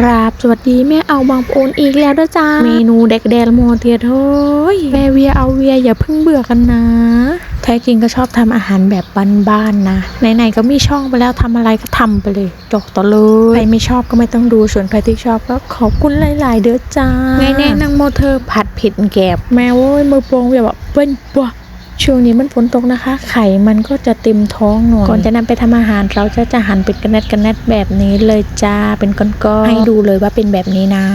ครับ สวัสดีแม่เอาบางโอนอีกแล้วด้วยจ้า เมนูเด็กแดนโมเทียเฮ้ยแม่เวียเอาเวียอย่าเพิ่งเบื่อกันนะแท้จริงก็ชอบทำอาหารแบบบ้านๆนะ ไหนๆก็มีช่องไปแล้วทำอะไรก็ทำไปเลยจกต่อเลยใครไม่ชอบก็ไม่ต้องดูส่วนใครที่ชอบก็ขอบคุณหลายๆเด้อจ้าไงแน่นางโมเธอผัดเผ็ดแกบแมวเว้ยมือโปรงแบบเปิ้ลปะ ช่วงนี้มันฝนตกนะคะ ไข่มันก็จะเต็มท้องหน่อยก่อนจะนำไปทำอาหารเราจะจะหั่นเป็นกระเน็ดกระเน็ดแบบนี้เลยจ้าเป็นก้อนๆให้ดูเลยว่าเป็นแบบนี้นะ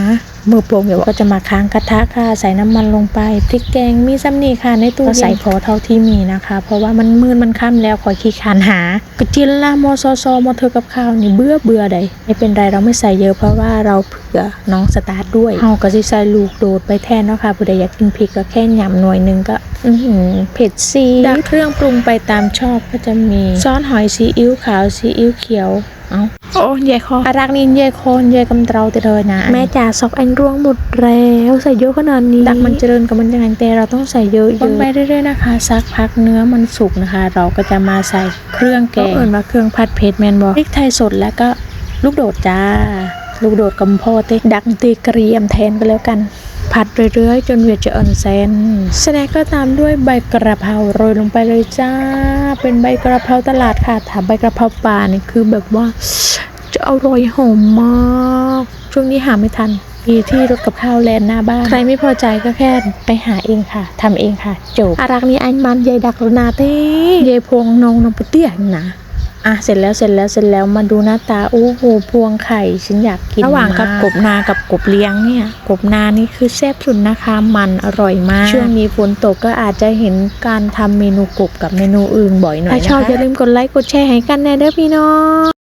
มือโปรงเดี๋ยวก็จะมาค้างกระทะค่ะใส่น้ำมันลงไปพริกแกงมีซ้ำนี่ค่ะในตู้ใส่พอเท่าที่มีนะคะ เพราะว่ามันมืดมันค่ำแล้วคอยขี้คานหากระเจียนล่ามอซอซอมอเธอกับข้าวนี่เบื่อเบื่อใดไม่เป็นไรเราไม่ใส่เยอะเพราะว่าเราเผื่อน้องสตาร์ทด้วยเฮาก็สิใส่ลูกโดดไปแทนเนาะค่ะผู้ใดอยากกินพริกก็แค่หย่ำหน่วยหนึงก็อือหือเผ็ดซีดดักเครื่องปรุงไปตามชอบก็จะมีซอสหอยซีอิ๊วขาวซีอิ๊วเขียว เอา โอ้ยายคออารักนินยายคอนยายกำเตราเตเลยนะ แม่จ๋าซอกอันร่วงหมดแล้วใส่เยอะขนาดนี้ดักมันเจริญกับมันยังไงแต่เราต้องใส่เยอะๆคนไปเรื่อยๆนะคะ สักพักเนื้อมันสุกนะคะ เราก็จะมาใส่เครื่องแกงเอิ่นว่าเครื่องผัดเผ็ดแมนบอกพริกไทยสดแล้วก็ลูกโดดจ้า ลูกโดดกำพอเตดักตีกระเทียมแทนไปแล้วกันผัดเรื่อยๆ จนเวียจะอ่อนเซนสแน็คก็ตามด้วยใบกระเพราโรยลงไปเลยจ้า เป็นใบกระเพราตลาดค่ะถ้าใบกระเพราป่านี่คือแบบว่าจะ อร่อยหอมมาก ช่วงนี้หาไม่ทัน มีที่รถกับข้าวแลนหน้าบ้าน ใครไม่พอใจก็แค่ไปหาเองค่ะทำเองค่ะจบอารักนี้อันมันยายดักรนาเต้ยายพวงนองนองปะเตี้ยนะอะเสร็จแล้วเสร็จแล้วเสร็จแล้วมาดูหน้าตาโอ้โหพวงไข่ฉันอยากกินระหว่างกับกบนากับกบเลี้ยงเนี่ยกบนานี่คือแซ่บสุดนะคะ มันอร่อยมาก ช่วงนี้ฝนตกก็อาจจะเห็นการทำเมนูกบกับเมนูอื่นบ่อยหน่อยนะคะถ้าชอบอย่าลืมกดไลค์กดแชร์ให้กันแน่เด้อพี่น้อง